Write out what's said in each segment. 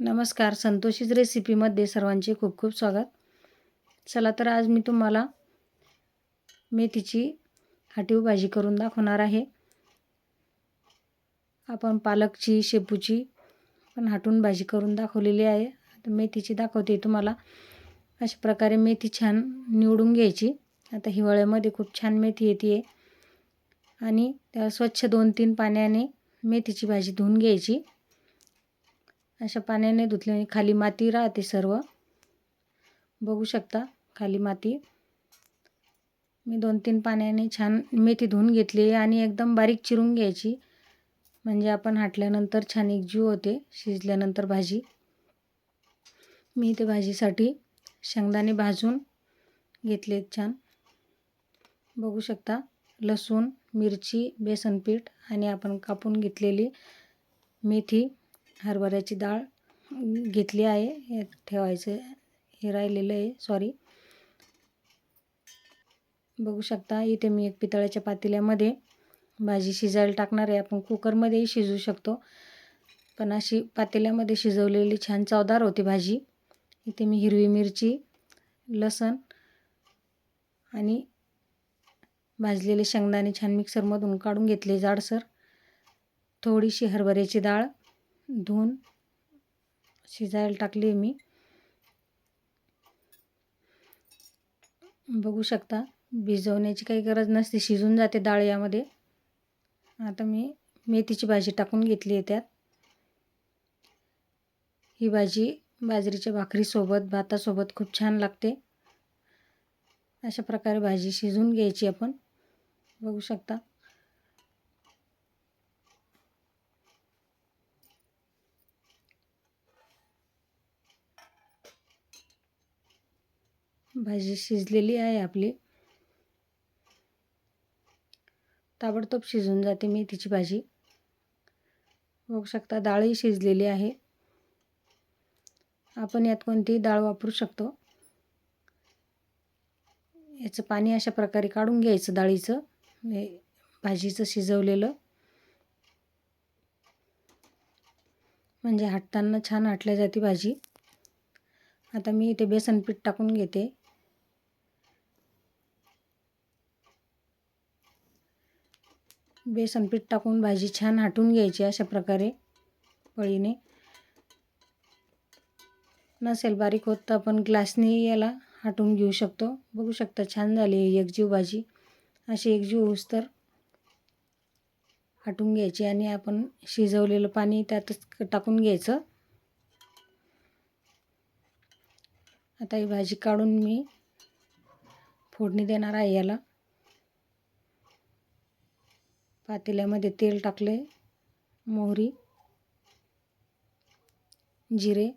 नमस्कार संतोषीच रेसिपीमध्ये सर्वांचे खूप खूप स्वागत. चला तर आज मी तुम्हाला मेथीची हाटीव भाजी करून दाखवणार आहे. आपण पालकची शेपूची पण हाटून भाजी करून दाखवलेली आहे. आता मेथीची दाखवते तुम्हाला. अशा प्रकारे मेथी छान निवडून घ्यायची. आता हिवाळ्यामध्ये खूप छान मेथी येते. आणि त्या स्वच्छ दोन तीन पाण्याने मेथीची भाजी धुवून घ्यायची. अशा पाण्याने धुतल्याने खाली माती राहते सर्व. बघू शकता खाली माती. मी दोन तीन पाण्याने छान मेथी धुवून घेतली आणि एकदम बारीक चिरून घ्यायची. म्हणजे आपण हाटल्यानंतर छान एकजीव होते शिजल्यानंतर भाजी. मी ते भाजीसाठी शेंगदाणे भाजून घेतले छान. बघू शकता लसूण मिरची बेसनपीठ आणि आपण कापून घेतलेली मेथी. हरभऱ्याची डाळ घेतली आहे. हे ठेवायचं. हे राहिलेलं आहे. सॉरी बघू शकता इथे मी एक पितळ्याच्या पातेल्यामध्ये भाजी शिजायला टाकणार आहे. आपण कुकरमध्येही शिजवू शकतो. पण अशी पातेल्यामध्ये शिजवलेली छान चवदार होती भाजी. इथे मी हिरवी मिरची लसण आणि भाजलेले शेंगदाणे छान मिक्सरमधून काढून घेतले जाडसर. थोडीशी हरभऱ्याची डाळ. धुवून शिजायला टाकली मी. बघू शकता भिजवण्याची काही गरज नसते शिजून जाते डाळ यामध्ये. आता मी मेथीची भाजी टाकून घेतली आहे त्यात. ही भाजी बाजरीच्या भाकरीसोबत भातासोबत खूप छान लागते. अशा प्रकारे भाजी शिजून घ्यायची आपण. बघू शकता. भाजी शिजलेली आहे आपली. ताबडतोब शिजून जाते मेथीची भाजी. बघू शकता डाळही शिजलेली आहे. आपण यात कोणतीही डाळ वापरू शकतो. याचं पाणी अशा प्रकारे काढून घ्यायचं डाळीचं. भाजीचं शिजवलेलं. म्हणजे हाटताना छान हाटल्या जाते भाजी. आता मी इथे बेसन पीठ टाकून घेते. बेसन पीठ टाकून भाजी छान हाटून घ्यायची अशा प्रकारे पळीने. नसेल बारीक होत तर आपण ग्लासने याला हाटून घेऊ शकतो. बघू शकता छान झाली एकजीव भाजी. अशी एकजीव होऊस तर हाटून घ्यायची आणि आपण शिजवलेलं पाणी त्यातच टाकून घ्यायचं. आता ही भाजी काढून मी फोडणी देणार आहे याला. पातेल्यामध्ये तेल टाकले मोहरी जिरे.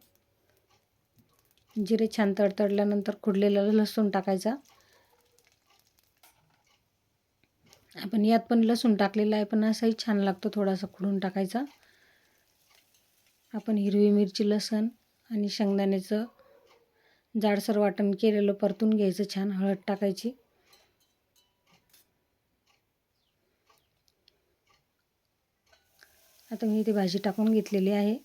जिरे छान तडतडल्यानंतर खुडलेलं लसूण टाकायचा. आपण यात पण लसूण टाकलेला आहे पण असाही छान लागतो थोडासा खुडून टाकायचा. आपण हिरवी मिरची लसण आणि शेंगदाण्याचं जाडसर वाटण केलेलं परतून घ्यायचं छान हळद टाकायची. आता मी इथे भाजी टाकून घेतलेली आहे.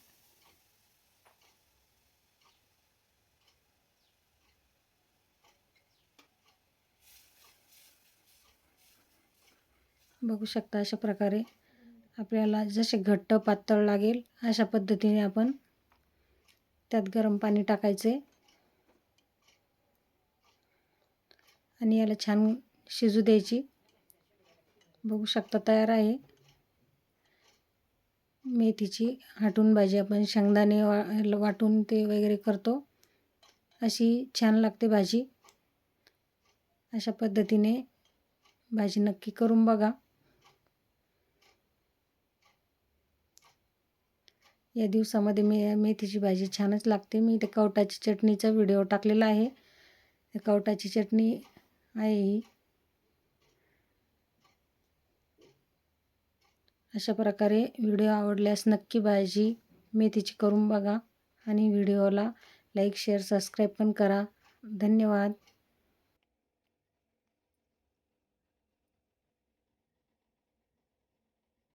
बघू शकता अशा प्रकारे आपल्याला जसे घट्ट पातळ लागेल अशा पद्धतीने आपण त्यात गरम पाणी टाकायचे. आणि याला छान शिजू द्यायची. बघू शकता तयार आहे. मेथीची हाटून भाजी आपण शेंगदाणे वा वाटून ते वगैरे करतो. अशी छान लागते भाजी. अशा पद्धतीने भाजी नक्की करून बघा. या दिवसामध्ये मे मेथीची भाजी छानच लागते. मी ते कवटाची चटणीचा व्हिडिओ टाकलेला आहे. कवटाची चटणी आहे ही. अशा प्रकारे व्हिडिओ आवडल्यास नक्की भाजी मेथीची करून बघा आणि व्हिडिओला लाईक शेअर सबस्क्राईब पण करा. धन्यवाद.